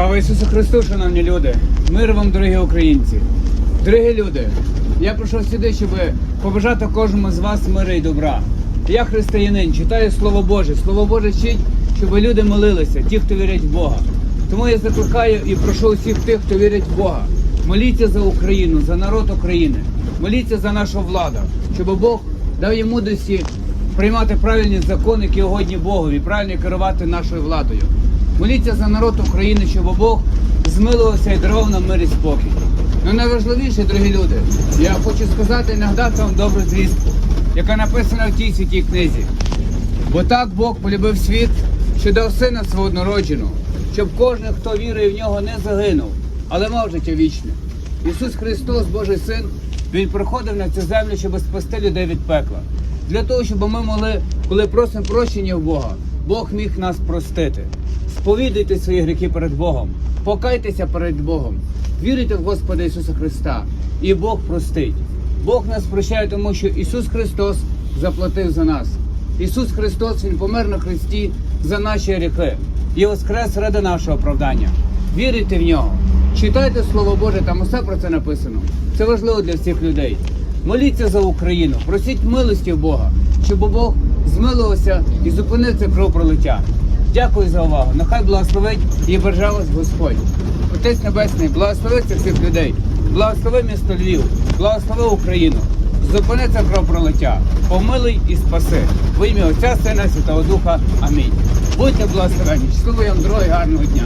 Слава Ісусу Христу, шановні люди! Мир вам, дорогі українці! Дорогі люди! Я прийшов сюди, щоб побажати кожному з вас мира і добра. Я християнин, читаю Слово Боже. Слово Боже вчить, щоб люди молилися, ті, хто вірять в Бога. Тому я закликаю і прошу усіх тих, хто вірить в Бога. Моліться за Україну, за народ України, моліться за нашу владу, щоб Бог дав їм мудрості приймати правильні закони, які угодні Богові, правильно керувати нашою владою. Моліться за народ України, щоб Бог змилувався і дарував нам мир і спокій. Ну найважливіше, дорогі люди, я хочу сказати нагадати вам добру звістку, яка написана в тій святій книзі. Бо так Бог полюбив світ, що дав сина свого однородженого, щоб кожен, хто вірує в нього, не загинув, але мав життя вічне. Ісус Христос, Божий Син, Він приходив на цю землю, щоб спасти людей від пекла. Для того, щоб ми могли, коли просимо прощення в Бога, Бог міг нас простити. Сповідуйте свої гріхи перед Богом, покайтеся перед Богом, вірите в Господа Ісуса Христа, і Бог простить. Бог нас прощає, тому що Ісус Христос заплатив за нас. Ісус Христос Він помер на Христі за наші гріхи і воскрес ради нашого оправдання. Вірите в нього, читайте Слово Боже, там усе про це написано. Це важливо для всіх людей. Моліться за Україну, просіть милості в Бога, щоб Бог змилувався і зупинив це кровопролиття. Дякую за увагу. Нехай благословить і вас Господь. Отець Небесний, благослови цих всіх людей, благослови місто Львів, благослови Україну. Зупини це кровопролиття, помилуй і спаси. В ім'я Отця, Сина, Святого Духа. Амінь. Будьте благословені. Щасливо вам дороги, гарного дня.